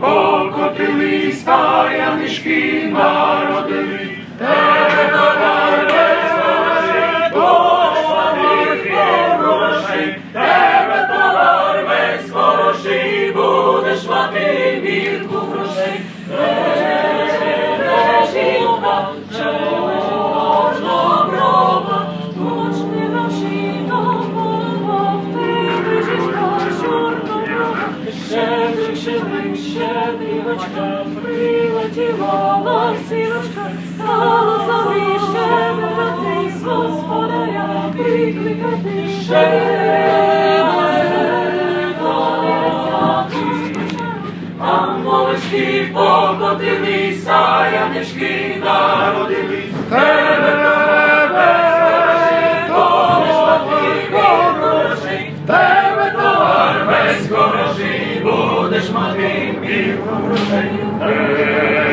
Покотились, та янички народились, тебе щедрик, щедрик, щедрівочка, прилетіла ласівочка, стала собі щедрати, господаря, прикликати А молодці покотились, а янички народились, Atma Devi Guru